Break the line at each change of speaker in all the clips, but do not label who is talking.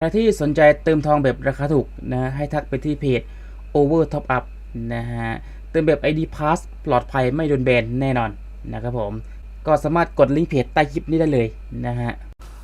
ใครที่สนใจเติมทองแบบราคาถูกนะให้ทักไปที่เพจ Over Top Up นะฮะเติมแบบ ID Pass ปลอดภัยไม่โดนแบนแน่นอนนะครับผม ก็สามารถกดลิงก์เพจใต้คลิปนี้ได้เลยนะฮะ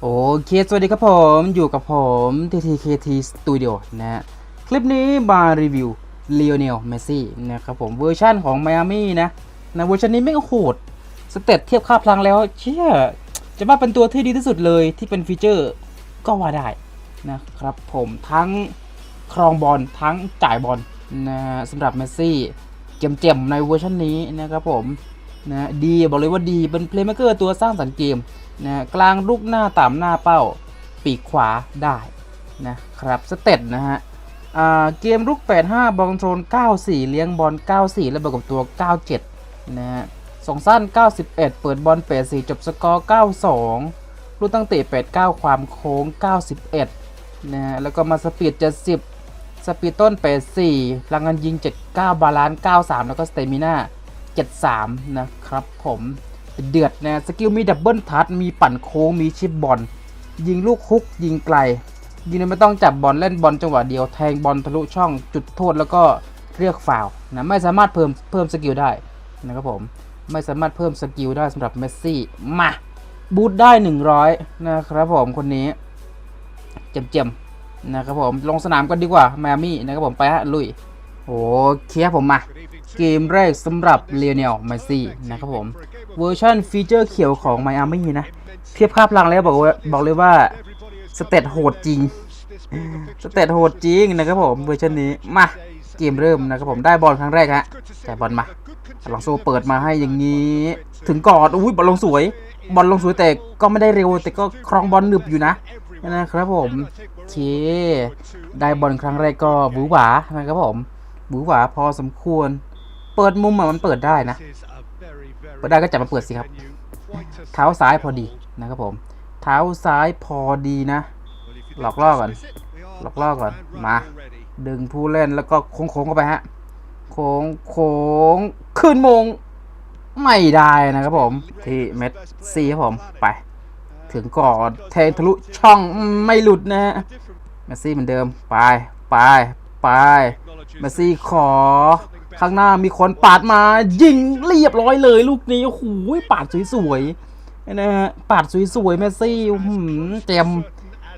โอเค สวัสดีครับผมอยู่กับผม TTKT Studio นะฮะคลิปนี้มารีวิว Lionel Messi นะครับผมเวอร์ชั่นของ Miami นะนะเวอร์ชันนี้ไม่โหดสเตตเทียบค่าพลังแล้วเชี่ยจะว่าเป็นตัวที่ดีที่สุดเลยที่เป็นฟีเจอร์ก็ว่าได้ นะครับผมทั้งครองบอลทั้งจ่ายบอลนะฮะสำหรับเมสซี่เจ็มๆในเวอร์ชันนี้นะครับผมนะดีบอกเลยว่าดีเป็นเพลย์เม k เกอร์ตัวสร้างสรรค์เกมนะกลางลุกหน้าต่ำหน้าเป้าปีกขวาได้นะครับสเตตนะฮะเกมลุก 85 บอลคอนโทรล94 เลี้ยงบอล 94 และบวกกับตัว 97 นะฮะส่งสั้น 91 เปิดบอล84จบสกอร์ 92 ลูกตั้งเตะ89 ความโค้ง 91 นะฮะแล้วก็มาสปีด70 สปีดต้น 84พลังงานยิง 79 บาลานซ์93 แล้วก็สเตมิน่า73 นะครับผมเดือดนะสกิลมีดับเบิลทัชมีปั่นโค้งมีชิปบอล ยิงลูกฮุก ยิงไกล ยิงไม่ต้องจับบอลเล่นบอลจังหวะเดียวแทงบอลทะลุช่องจุดโทษแล้วก็เรียกฟาวนะไม่สามารถเพิ่มเพิ่มสกิลได้นะครับผมไม่สามารถเพิ่มสกิลได้สำหรับเมสซี่มาบูทได้ 100 นะครับผมคนนี้ เจ็มๆ นะครับผมลงสนามกันดีกว่าแมมี่นะครับผมไปฮะลุยโอ้เคครับผมมา เกมแรกสำหรับเลียเนลไมซี่นะครับผมเวอร์ชันฟีเจอร์เขียวของไมอามี่นะ เทียบค่าพลังแล้วบอกว่าบอกเลยว่าสเตตโหดจริงสเตตโหดจริงนะครับผมเวอร์ชันนี้มาเกมเริ่มนะครับผมได้บอลครั้งแรกฮะจ่ายบอลมาลองโซเปิดมาให้อย่างนี้ ถึงกอดอุ้ยบอลลงสวย บอลลงสวยแต่ก็ไม่ได้เร็วแต่ก็ครองบอลหนึบอยู่นะ นะครับผมโอเคได้บอลครั้งแรกก็บูหวานะครับผมบูหวาพอสมควร เปิดมุมอะมันเปิดได้นะ เปิดได้ก็จับมาเปิดสิครับ เท้าซ้ายพอดีนะครับผม เท้าซ้ายพอดีนะ หลอกล่อก่อน หลอกล่อก่อน มา ดึงผู้เล่นแล้วก็โค้งๆเข้าไปฮะ โค้งโค้งขึ้นมง ไม่ได้นะครับผม ที่เม็ดซีครับผม ไป ถึงก่อนแทงทะลุช่องไม่หลุดนะฮะเมสซี่เหมือนเดิม ไปไปไปเมสซี่ขอ ข้างหน้ามีคนปาดมา ยิงเรียบร้อยเลยลูกนี้โอ้โหปาดสวยๆนะฮะปาดสวยๆเมสซี่หือเจม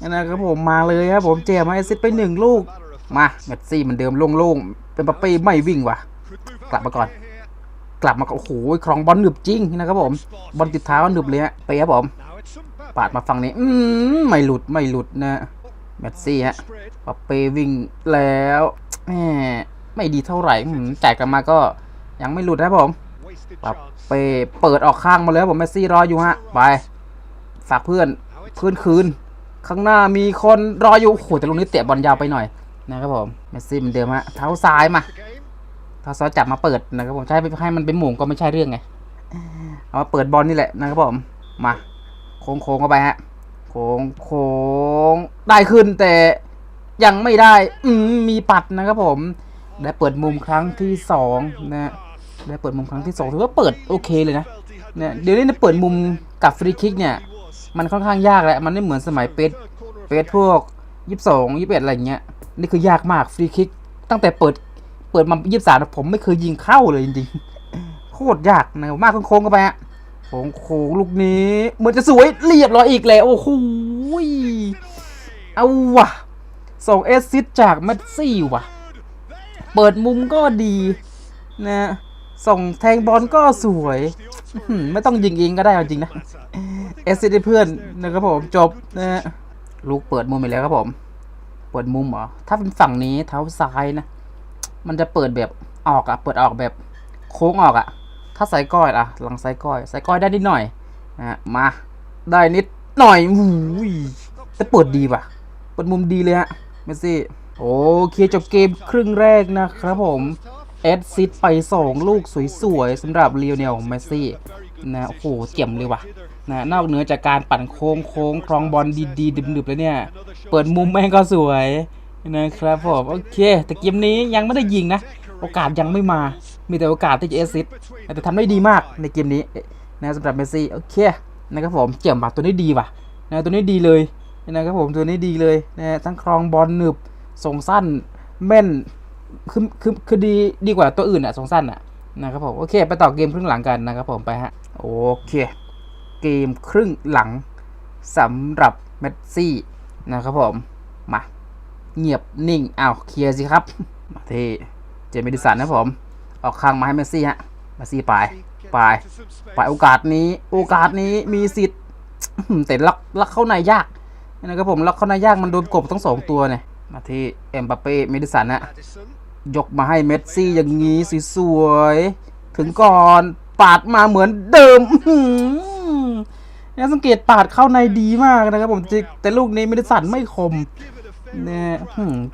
นะครับผมมาเลยครับผมเจมมาแอซิสไปหนึ่งลูกมาเมสซี่เหมือนเดิมโล่งๆเป็นปาเป้ไม่วิ่งว่ะ กลับมาก่อน กลับมาก็โอ้โหครองบอลหนึบจริงนะครับผมบอลติดเท้าหนึบเลยฮะไปครับผม ปาดมาฝั่งนี้ อืมไม่หลุดไม่หลุดนะเมสซี่ฮะปาเปวิ่งแล้วแหมไม่ดีเท่าไหร่อืมจ่ายกลับมาก็ยังไม่หลุดนะครับผมปาเปเปิดออกข้างมาเลยครับผมเมสซี่รออยู่ฮะ ไป ฝากเพื่อนเพื่อนคืน ข้างหน้ามีคนรออยู่โอ้โหแต่ลูกนี้เตะบอลยาวไปหน่อยนะครับผมเมสซี่เหมือนเดิมฮะเท้าซ้ายมาถ้าซอจับมาเปิดนะครับผมใช้ให้มันเป็นหมุงก็ไม่ใช่เรื่องไงเอามาเปิดบอลนี่แหละนะครับผมมา ค้งโค้งเข้าไปฮะ โค้งโค้งได้ขึ้นแต่ยังไม่ได้ อืมมีปัดนะครับผม ได้เปิดมุมครั้งที่สองนะได้เปิดมุมครั้งที่สองถือว่าเปิดโอเคเลยนะเนี่ยเดี๋ยวนี้เปิดมุมกับฟรีคิกเนี่ย มันค่อนข้างยากแหละมันไม่เหมือนสมัยเปสเปสพวกยี่สิบสองยี่สิบเอ็ดอะไรเงี้ยนี่คือยากมากฟรีคิกตั้งแต่เปิดเปิดมายี่สิบสามผมไม่เคยยิงเข้าเลยจริงๆโคตรยากนะมากโค้งๆเข้าไปฮะ โค้งโค้งลูกนี้เหมือนจะสวยเรียบร้อยอีกแล้วโอ้โหเอาวะส่งเอสซิสจากเมสซี่วะเปิดมุมก็ดีนะส่งแทงบอลก็สวย ไม่ต้องยิงเองก็ได้จริงนะเอสซิสเพื่อนนะครับผมจบนะลูกเปิดมุมไปแล้วครับผม เปิดมุมเหรอ ถ้าเป็นฝั่งนี้เท้าซ้ายนะ มันจะเปิดแบบออกอะเปิดออกแบบโค้งออกอะ ถ้าไซก้อยอะหลังไซก้อยไซก้อยได้นิดหน่อยนะฮะมาได้นิดหน่อยหูยแต่เปิดดีป่ะเปิดมุมดีเลยฮะเมสซี่โอเคจบเกมครึ่งแรกนะครับผมเอดซิดไปสองลูกสวยๆสำหรับเลียวเนลเมสซี่นะโอ้โหเจ๋มเลยว่ะนะนอกเหนือจากการปั่นโค้งโค้งครองบอลดีๆดึบๆแล้วเนี่ย เปิดมุมแม่งก็สวยนะครับผม โอเค แต่เกมนี้ยังไม่ได้ยิงนะ โอกาสยังไม่มา มีแต่โอกาสที่จะเอซิสแต่ทำได้ดีมากในเกมนี้นะสำหรับเมสซี่โอเคนะครับผมเจียมบัตตัวนี้ดีว่ะนะตัวนี้ดีเลยนะครับผมตัวนี้ดีเลยนะทั้งครองบอลหนึบส่งสั้นแม่นคือคือคือดีดีกว่าตัวอื่นอะส่งสั้นอะนะครับผมโอเค ไปต่อเกมครึ่งหลังกันนะครับผมไปฮะโอเค เกมครึ่งหลังสำหรับเมสซี่นะครับผมมาเงียบนิ่งอ้าวเคลียร์สิครับมาที่ เจมิดิสันนะผม ออกข้างมาให้เมสซี่ฮะเมสซี่ไปไปไปโอกาสนี้ โอกาสนี้มีสิทธิ์แต่ลักลักเข้าในยากนะครับผมลักเข้าในยากมันโดนกบทั้งสองตัวเนี่ยมาที่เอ็มบัปเป้เมดิสันนะยกมาให้เมสซี่อย่างนี้สวยๆถึงก่อนปาดมาเหมือนเดิมเนี่ยสังเกตปาดเข้าในดีมากนะครับผมแต่แต่ลูกนี้เมดิสันไม่คม เนี่ย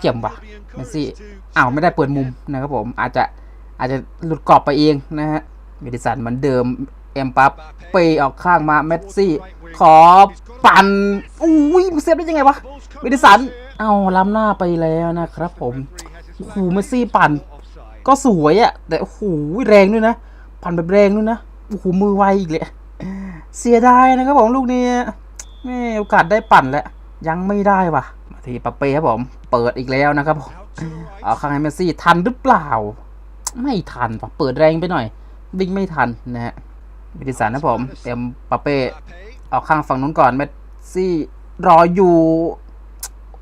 เจ็บว่ะเมสซี่อ้าวไม่ได้เปิดมุมนะครับผมอาจจะอาจจะหลุดกรอบไปเองนะฮะเมดิสันเหมือนเดิมเอ็มปับเปออกข้างมาเมสซี่ ขอปั่นอุ้ยเซฟได้ยังไงวะเมดิสันเอาล้ำหน้าไปแล้วนะครับผมโอ้โหเมสซี่ปั่น ก็สวยอะแต่โอ้โหแรงด้วยนะ ปั่นแบบแรงด้วยนะโอ้โหมือไวอีกเลยเสียดายนะครับผมลูกนี้แม่โอกาสได้ปั่นแล้วยังไม่ได้ว่ะ ทีปาเป้ครับผม เปิดอีกแล้วนะครับผมเอาข้างให้เมสซี่ทันหรือเปล่า ไม่ทันว่ะเปิดแรงไปหน่อย วิ่งไม่ทันนะฮะเมดิสันนะผมเต็มปาเป้เอาข้างฝั่งนู้นก่อนเมสซี่รออยู่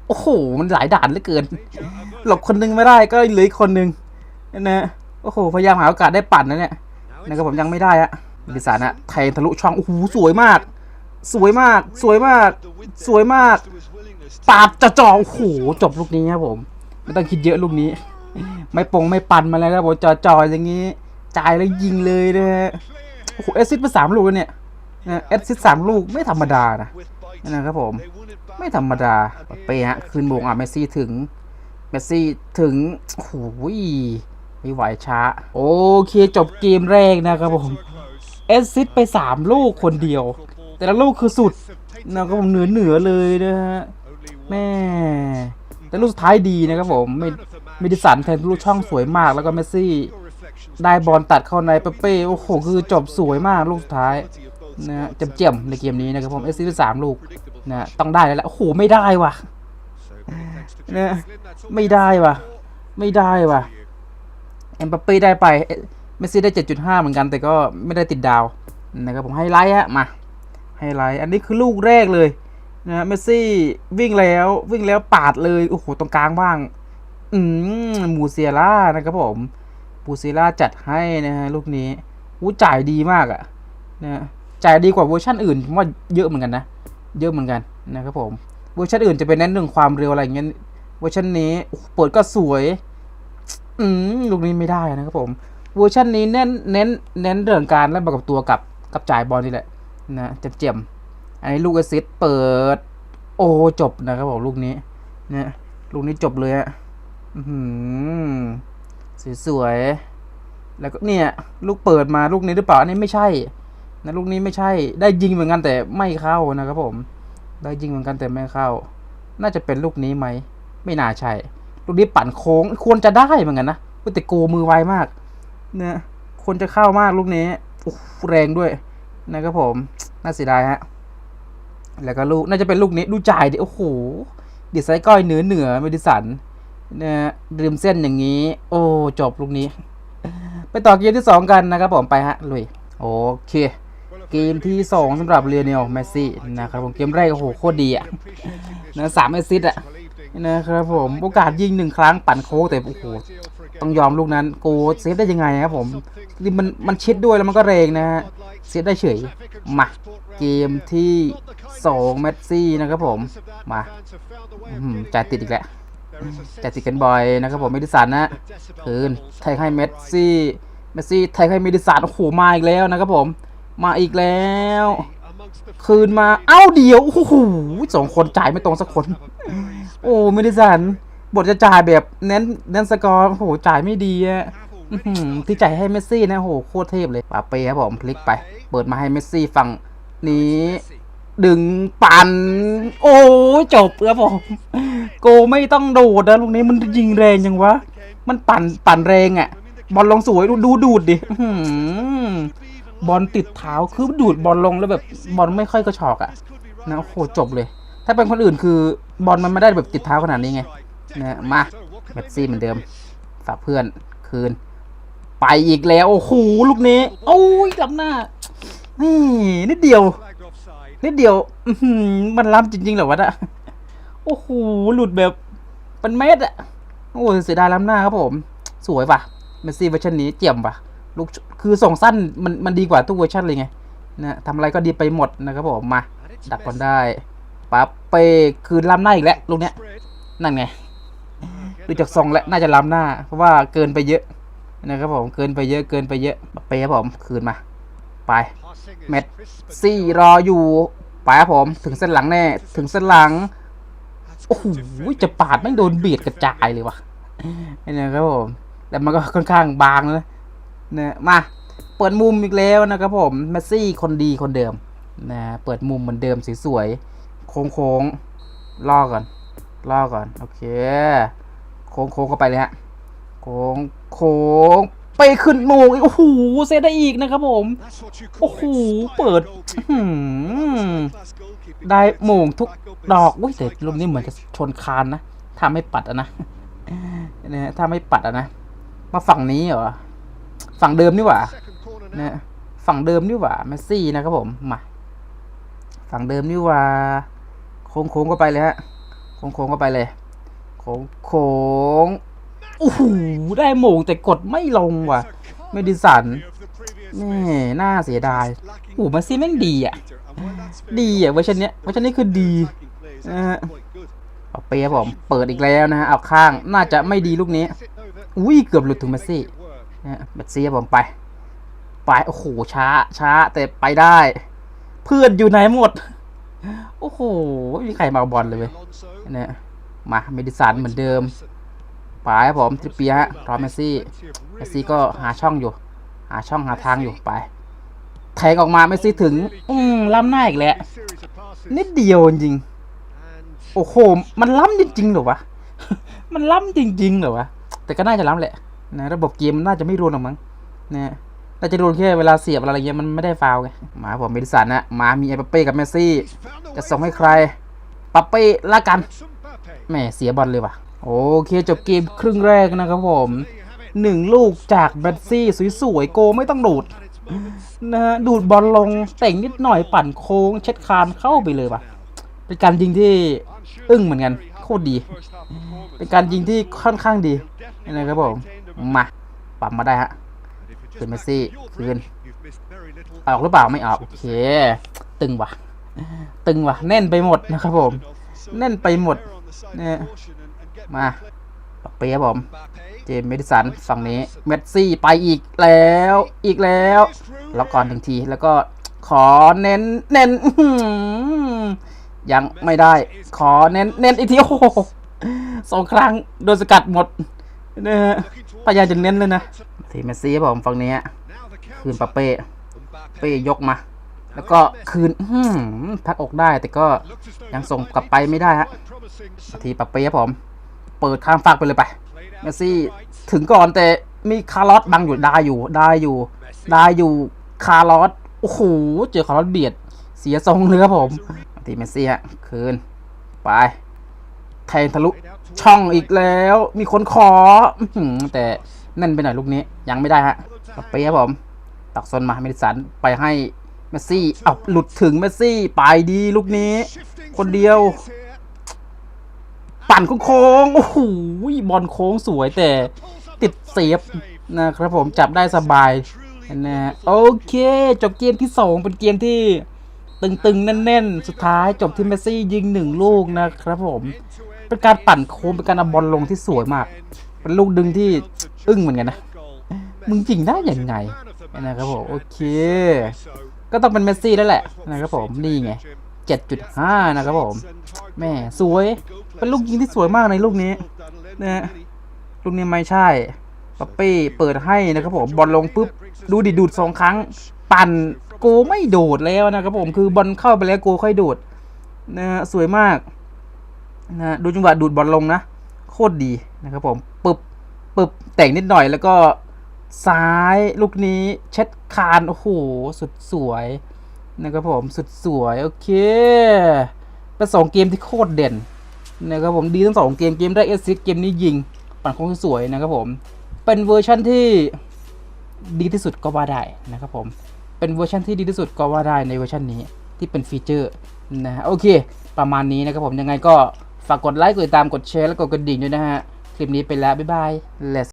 โอ้โห มันหลายด่านเหลือเกิน หลบคนหนึงไม่ได้ก็เหลืออีกคนหนึงนะ โอ้โห พยายามหาโอกาสได้ปั่นนะเนี่ยนะครับผมยังไม่ได้อะดิสานอะไทยทะลุช่อง โอ้โห สวยมาก สวยมาก สวยมาก สวยมาก ปาดจะจ่อโอ้โหจบลูกนี้ครับผม ไม่ต้องคิดเยอะลูกนี้ ไม่ปงไม่ปันมาแล้วครับผมจ่อจ่ออย่างนี้จ่ายแล้วยิงเลยนะฮะโอ้โหเอสซิสไปสามลูกเนี่ยนะเอสซิสสามลูกไม่ธรรมดานะนะครับผม ไม่ธรรมดาเปฮะคืนบงอะเมสซี่ถึงเมสซี่ถึงโอ้โหไม่ไหวช้า โอเคจบเกมแรกนะครับผมเอสซิสต์ไป 3 ลูกคนเดียว แต่ละลูกคือสุดนะครับผมเหนือเหนือเลยนะฮะ แม่แต่ลูกสุดท้ายดีนะครับผมไม่ไม่ดิสันแทนลูกช่องสวยมากแล้วก็เมสซี่ได้บอลตัดเข้าในเปเป้โอ้โหคือจบสวยมากลูกสุดท้ายนะฮะเจ็มในเกมนี้นะครับผมเอซิสต์สามลูกนะต้องได้แล้วแหละโอ้โหไม่ได้ว่ะนี่ยไม่ได้ว่ะ ไม่ได้ว่ะเอ็มบัปเป้ได้ไปเอ๊ะเมสซี่ได้7.5เหมือนกัน แต่ก็ไม่ได้ติดดาวนะครับผมไฮไลท์ฮะมาไฮไลท์อันนี้คือลูกแรกเลย นะเมสซี่วิ่งแล้ววิ่งแล้วปาดเลย โอ้โห ตรงกลางบ้าง อืมมูเซียร่านะครับผมมูเซียร่าจัดให้นะฮะลูกนี้อู้จ่ายดีมากอะนะจ่ายดีกว่าเวอร์ชันอื่นผมว่าเยอะเหมือนกันนะ เยอะเหมือนกันนะครับผมเวอร์ชันอื่นจะเป็นเน้นเรื่องความเร็วอะไรอย่างเงี้ยเวอร์ชันนี้เปิดก็สวย อืมลูกนี้ไม่ได้นะครับผมเวอร์ชันนี้เน้นเน้นเน้นเรื่องการเล่นบอลกับตัวกับกับจ่ายบอลนี่แหละนะเจ็บเจ็บ อันนี้ลูกแอสซิสต์เปิด โอ้จบนะครับผมลูกนี้ เนี่ย ลูกนี้จบเลยอะอื้อหือสวยๆแล้วก็เนี่ย ลูกเปิดมาลูกนี้หรือเปล่าอันนี้ไม่ใช่นะลูกนี้ไม่ใช่ ได้ยิงเหมือนกันแต่ไม่เข้านะครับผม ได้ยิงเหมือนกันแต่ไม่เข้า น่าจะเป็นลูกนี้ไหม ไม่น่าใช่ ลูกนี้ปั่นโค้ง ควรจะได้เหมือนกันนะแต่โกมือไวมาก เนี่ยควรจะเข้ามากลูกนี้แรงด้วยนะครับผม น่าเสียดายฮะ แล้วก็ลูกน่าจะเป็นลูกนี้ ดูจ่ายดิโอ้โหดิไซน์ก้อยเหนือเหนือเมดิสันนี่ยริมเส้นอย่างนี้ โอ้จบลูกนี้ ไปต่อเกมที่สองกันนะครับผมไปฮะลุยโอเค เกมที่สองสำหรับเรียเนลเมซี่นะครับผมเกมแรกโอ้โหโคตรดีอะนะสามแอซิสอะ นะครับผมโอกาสยิงหนึ่งครั้งปั่นโค้งแต่โอ้โหต้องยอมลูกนั้นโกเซฟได้ยังไงครับผมนี่มันมันชิดด้วยแล้วมันก็แรงนะฮะเซฟได้เฉยมาเกมที่สองเมสซี่นะครับผมมาอื้อหือจ่ายติดอีกแล้วจ่ายติดกันบ่อยนะครับผมเมดิสันนะคืนไทยให้เมสซี่เมสซี่ไทยให้เมดิสันโอ้โหมาอีกแล้วนะครับผมมาอีกแล้ว คืนมาเอ้าเดียวโอ้โหสองคนจ่ายไม่ตรงสักคน โอ้ไม่ได้สันบทจะจ่ายแบบเน้นเน้นสกอร์โอ้โหจ่ายไม่ดีอะอื้อหือที่จ่ายให้เมสซี่นะโอ้โหโคตรเทพเลยปาเป้ครับผมพลิกไป เปิดมาให้เมสซี่ฝั่งนี้ ดึงปั่นโอ้จบครับผมโกไม่ต้องโดดนะลูกนี้มันยิงแรงยังวะ มันปั่นปั่นแรงอะ่ะ บอลลงสวยดูดูดดิบอลติดเท้าคือดูดบอลลงแล้วแบบบอลไม่ค่อยกระชอกอะ่ะนะโอ้โหจบเลย ถ้าเป็นคนอื่นคือบอลมันไม่ได้แบบติดเท้าขนาดนี้ไงนะมาเมสซี่เหมือนเดิม ฝากเพื่อนคืน ไปอีกแล้ว โอ้โหลูกนี้โอ้ยล้ำหน้านี่นิดเดียวนิดเดียวมันล้ำจริงๆเหรอวะนะโอ้โหหลุดแบบเป็นเม็ดอะโอ้ยเสียดายล้ำหน้าครับผม สวยป่ะเมสซี่เวอร์ชันนี้เจียมป่ะลูกคือส่งสั้นมันมันดีกว่าทุกเวอร์ชันเลยไงนะทำอะไรก็ดีไปหมดนะครับผมมา ดักก่อนได้ปั๊บ เปคืนล้ำหน้าอีกแล้วลูกเนี้ย นั่นไงดูจากทรงแล้วน่าจะล้ำหน้า เพราะว่าเกินไปเยอะนะครับผมเกินไปเยอะเกินไปเยอะไปครับผมคืนมา ไปเม็ดซี่รออยู่ไปครับผมถึงเส้นหลังแน่ถึงเส้นหลังโอ้โหจะปาดไม่โดนเบียดกระจายเลยวะนะครับผมแต่มันก็ค่อนข้างบางนะเนี่ยมาเปิดมุมอีกแล้วนะครับผมเมสซี่คนดีคนเดิมนะเปิดมุมเหมือนเดิมสวยๆ โค้งๆล่อก่อนล่อก่อน โอเค โค้งโค้งเข้าไปเลยฮะ โค้งโค้งไปขึ้นโมงอีกโอ้โหเซตได้อีกนะครับผม โอ้โห เปิดได้โมงทุกดอกอุ้ยแต่ลูกนี้เหมือนจะชนคานนะถ้าไม่ปัดอะนะเนี่ยถ้าไม่ปัดอะนะ มาฝั่งนี้เหรอ ฝั่งเดิมนี่หว่าเนี่ยฝั่งเดิมนี่หว่าเมสซี่นะครับผม มา ฝั่งเดิมนี่หว่า โค้งโค้งก็ไปเลยฮะ โค้งโค้งก็ไปเลย โค้งโค้งโอ้โหได้โมงแต่กดไม่ลงว่ะไม่ดิสันนี่น่าเสียดายโอ้โหมสซี่แม่งดีอะ ดีอะเวอร์ชันเนี้ยเวอร์ชันนี้คือดีนะฮะเอาเปียผมเปิดอีกแล้วนะฮะ เอาข้างน่าจะไม่ดีลูกนี้ อุ้ยเกือบหลุดถึงมสซี่นะมสซี่ผมไป ไป โอ้โหช้าช้าแต่ไปได้ เพื่อนอยู่ไหนหมด โอ้โหไม่มีใครมาบอลเลยเว้ยเนี่ยมาเมดิสันเหมือนเดิมไปครับผมทริปเปียฮะรอเมสซี่เมซี่ก็หาช่องอยู่ หาช่องหาทางอยู่ไปแทงออกมาเมซี่ถึง อืมล้ำหน้าอีกแล้วนิดเดียวจริงโอ้โห มันล้ำจริงๆหรอวะ มันล้ำจริงๆหรอวะ แต่ก็น่าจะล้ำแหละนะระบบเกมมันน่าจะไม่รวนหรอกมั้งนะ น่าจะรวนแค่เวลาเสียบอะไรเงี้ยมันไม่ได้ฟาวล์ไงมาผมเมดิสันนะมามีไอเปเป้กับเมสซี่ จะส่งให้ใครปัปเป้ละกันแหมเสียบอลเลยว่ะ โอเคจบเกมครึ่งแรกนะครับผมหนึ่งลูกจากเบสซี่สวยๆโกไม่ต้องดูดนะฮะดูดบอลลงแต่งนิดหน่อยปั่นโค้งเช็ดคานเข้าไปเลยว่ะ เป็นการยิงที่อึ้งเหมือนกันโคตรดี เป็นการยิงที่ค่อนข้างดีนะครับผมมาปรับมาได้ฮะ คืนเมสซี่คืนออกหรือเปล่าไม่ออกโอเค ตึงว่ะ ตึงว่ะแน่นไปหมดนะครับผม แน่นไปหมดเนี่ยมาปักเปียครับผมเจมส์เมดิสันฝั่งนี้เมสซี่ไปอีกแล้วอีกแล้วแล้วก่อนหนึ่งทีแล้วก็ขอเน้นเน้นอื้อหือยังไม่ได้ ขอเน้นเน้นอีกทีโอ้โหสองครั้งโดนสกัดหมด นะฮะพยายามจะเน้นเลยนะทีเมสซี่ครับผมฝั่งนี้คืนปาเป้เป้ยกมา แล้วก็คืนพักอกได้แต่ก็ยังส่งกลับไปไม่ได้ฮะทีปาเป้ครับผม เปิดข้ามฟากไปเลยไปเมสซี่ถึงก่อนแต่มีคาร์ลอสบังอยู่ได้อยู่ได้อยู่ ได้อยู่คาร์ลอสโอ้โหเจอคาร์ลอสเบียด เสียทรงเลยครับผมทีเมสซี่ฮะคืนไป แทงทะลุช่องอีกแล้ว มีคนขอแต่นั่นไปหน่อยลูกนี้ยังไม่ได้ฮะปาเป้ครับผม ตักซนมาเมดิสันไปให้เมสซี่เอาหลุดถึงเมสซี่ไปดีลูกนี้ คนเดียว ปั่นโค้งโอ้โหบอลโค้งสวยแต่ติดเซฟนะครับผมจับได้สบายนะโอเค จบเกมที่2เป็นเกมที่ตึงๆ แน่นๆ สุดท้ายจบที่เมสซี่ยิงหนึ่งลูกนะครับผม เป็นการปั่นโค้งเป็นการเอาบอลลงที่สวยมาก เป็นลูกดึงที่อึ้งเหมือนกันนะ มึงจริงได้ยังไงนะครับผมโอเค ก็ต้องเป็นเมสซี่แล้วแหละนะครับผมนี่ไง7.5 นะครับผมแม่สวย เป็นลูกยิงที่สวยมากในลูกนี้นะลูกนี้ไม่ใช่ปัปปี้เปิดให้นะครับผมบอลลงปุ๊บดูดิดูดสองครั้ง ปั่นโกไม่โดดแล้วนะครับผมคือบอลเข้าไปแล้วโกค่อยโดดนะสวยมาก นะดูจังหวะดูดบอลลงนะ โคตรดีนะครับผมปึบปึบแต่งนิดหน่อยแล้วก็ซ้ายลูกนี้เช็ดคานโอ้โหสุดสวยนะครับผมสุดสวยโอเคเป็นสองเกมที่โคตรเด่นนะครับผมดีทั้งสองเกมเกมได้เอซิเกมนี้ยิงปั่นโค้งสวยนะครับผมเป็นเวอร์ชั่นที่ดีที่สุดก็ว่าได้นะครับผมเป็นเวอร์ชันที่ดีที่สุดก็ว่าได้ในเวอร์ชันนี้ที่เป็นฟีเจอร์นะโอเค ประมาณนี้นะครับผมยังไงก็ ฝากกดไลค์ กดติดตาม กดแชร์ และกดกระดิ่งด้วยนะฮะ คลิปนี้ไปแล้ว บ๊ายบาย let's